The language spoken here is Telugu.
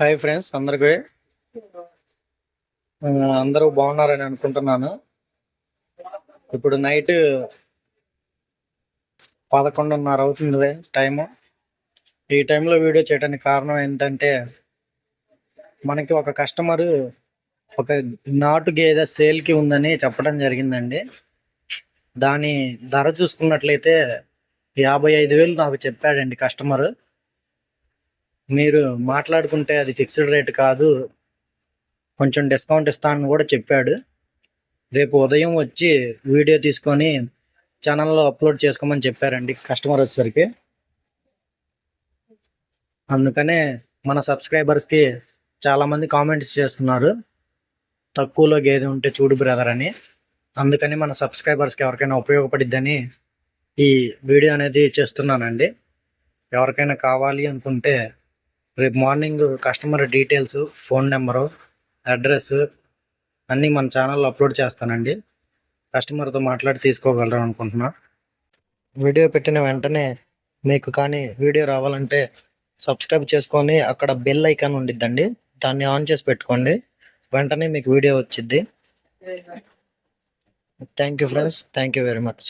హాయ్ ఫ్రెండ్స్ అందరికీ. అందరూ బాగున్నారని అనుకుంటున్నాను. ఇప్పుడు నైట్ పదకొండున్నర అవుతుంది టైము ఈ టైంలో వీడియో చేయడానికి కారణం ఏంటంటే మనకి ఒక కస్టమర్ ఒక నాటు గేదె సేల్కి ఉందని చెప్పడం జరిగిందండి. దాని ధర చూసుకున్నట్లయితే యాభై ఐదు వేలు నాకు చెప్పాడండి కస్టమర్ మీరు మాట్లాడుకుంటే అది ఫిక్స్డ్ రేట్ కాదు. కొంచెం డిస్కౌంట్ ఇస్తానని కూడా చెప్పాడు. రేపు ఉదయం వచ్చి వీడియో తీసుకొని ఛానల్లో అప్లోడ్ చేసుకోమని చెప్పారండి కస్టమర్ వచ్చేసరికి. అందుకనే మన సబ్స్క్రైబర్స్కి చాలామంది కామెంట్స్ చేస్తున్నారు. తక్కువలో గేదె ఉంటే చూడు బ్రదర్ అని. అందుకని మన సబ్స్క్రైబర్స్కి ఎవరికైనా ఉపయోగపడిద్దని ఈ వీడియో అనేది చేస్తున్నానండి. ఎవరికైనా కావాలి అనుకుంటే రేపు morning customer details phone number address అన్నీ మన ఛానల్లో అప్లోడ్ చేస్తానండి. కస్టమర్తో మాట్లాడి తీసుకోగలరు అనుకుంటున్నా. వీడియో పెట్టిన వెంటనే మీకు కానీ వీడియో రావాలంటే సబ్స్క్రైబ్ చేసుకొని అక్కడ బెల్ ఐకాన్ ఉండిద్దండి. దాన్ని ఆన్ చేసి పెట్టుకోండి. వెంటనే మీకు వీడియో వచ్చిద్ది. Thank you friends thank you very much